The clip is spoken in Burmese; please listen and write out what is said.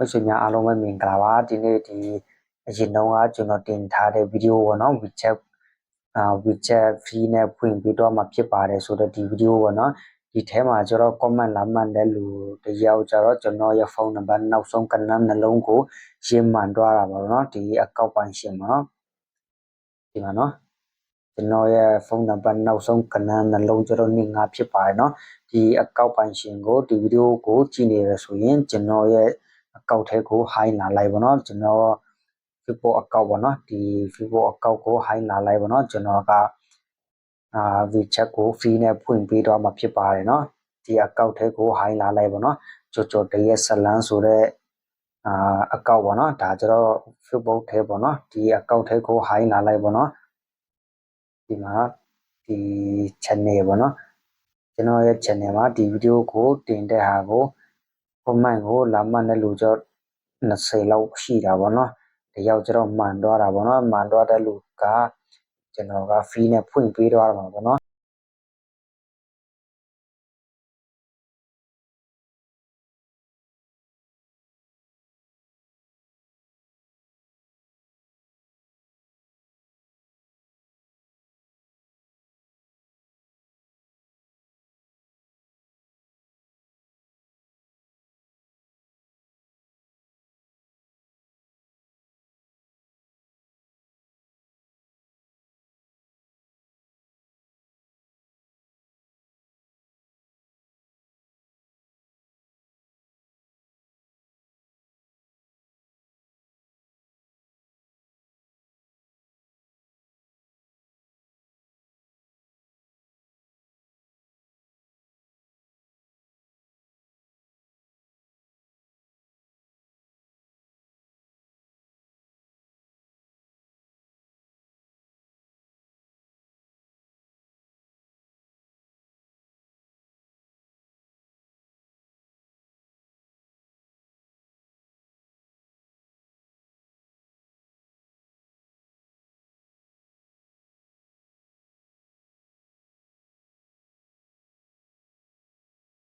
မိတ်ဆွေများအားလုံးပဲမင်္ဂလာပါဒီနေ့ဒီအရင်တုန်းကကျွန်တော်တင်ထားတဲ့ဗီဒီယိုပေါ့နော် WeChat အာ WeChat free နဲ့ဖွင့်ပြီးတော့မှဖြစ်ပါတယ်ဆိုတော့ဒီဗီဒီယိုပေါ့နော်ဒီထဲမှာကျတော့ comment လာမှန်တဲ့လူတယောက်ကျတော့ကျွန်တော်ရဲ့ဖုန်းနံပါတ်နောက်ဆုံးကဏ္ဍနှလုံးကိုရေးမှန်သွားတာပါနော်ဒီအကောက်ပိုင်ရှင်ပါနော်ဒီမှာနော်ကျွန်တော်ရဲ့ဖုန်းနံပါတ်နောက်ဆုံးကဏ္ဍနှလုံးကျတော့25ဖြစ်ပါတယ်နော်ဒီအကောက်ပိုင်ရှင်ကိုဒီဗီဒီယိုကိုကြည့်နေရဆိုရင်ကျွန်တော်ရဲ့ အကောက်ထဲကို hide လာလိုက်ပါတော့ကျွန်တော် Facebook အကောက်ပေါ့နော်ဒီ Facebook အကောက်ကို hide လာလိုက်ပါတော့ကျွန်တော်ကအာ WeChat ကို free နဲ့ဖွင့်ပေးတော့မှာဖြစ်ပါတယ်နော်ဒီအကောက်ထဲကို hide လာလိုက်ပါတော့ကြော်ကြော်တရက်ဇလန်းဆိုတဲ့အာအကောက်ပေါ့နော်ဒါကျတော့ Facebook ထဲပေါ့နော်ဒီအကောက်ထဲကို hide လာလိုက်ပါတော့ဒီမှာဒီ channel ပေါ့နော်ကျွန်တော်ရဲ့ channel မှာဒီဗီဒီယိုကိုတင်တဲ့ဟာကို comment ကိုလာမှတ်တဲ့လူကြော20လောက်ရှိတာပေါ့နော်တယောက်ကျတော့မှန်သွားတာပေါ့နော်မှန်သွားတဲ့လူကကျွန်တော်က free နဲ့ဖွင့်ပေးသွားတာပါပေါ့နော်